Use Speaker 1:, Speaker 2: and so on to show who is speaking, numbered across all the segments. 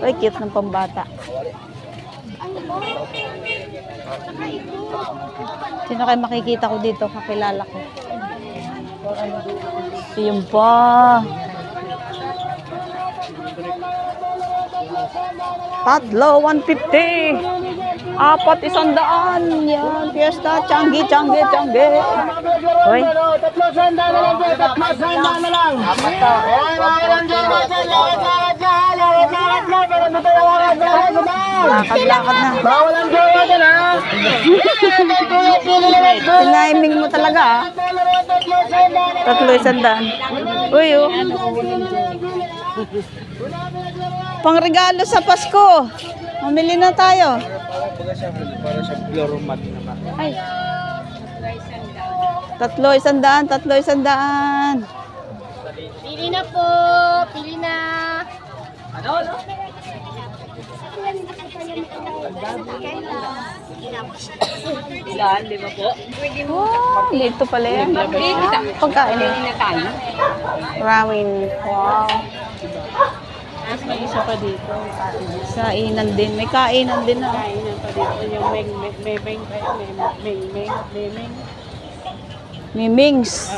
Speaker 1: Ay, cute ng pambata. Sino kayo makikita ko dito? Kakilala ko. Yun pa. Tatlo, 150. Apat, isang daan. Yan, fiesta, changi, changi, changi. Hoy.
Speaker 2: Tatlo sanda na lang tatlo sanda na lang. Ayan,
Speaker 1: Lakad-lakad na.
Speaker 2: Bawal ang jowa dyan, ha?
Speaker 1: Tinaiming mo talaga, ah.
Speaker 2: Tatlo
Speaker 1: isang daan. Uy, oh. Pangregalo sa Pasko. Mamili na tayo.
Speaker 2: Para sa floromat naman.
Speaker 1: Ay. Tatlo, isang daan. Tatlo, isang daan.
Speaker 3: Pili na po! Pili na!
Speaker 1: Ilan, di ba po? Pwede mo. Oh, dito pala yan. Pagkain. na tayo. Ramen. Wow. Tapos may isa pa dito. Kainan din. May kainan din na.
Speaker 3: Kainan pa dito. Yung meng, meng, meng, meng, meng, meng, meng,
Speaker 1: Mimings.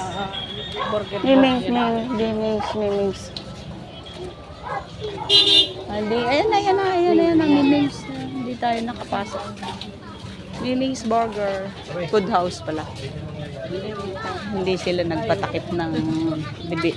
Speaker 1: Mimings, mimings, mimings. Mimings. Hindi, ayan na, ayan na, ayan na, ayan na, mimings. Hindi tayo nakapasok. Mimings Burger. Food house pala. Hindi sila nagpatakip ng bibi.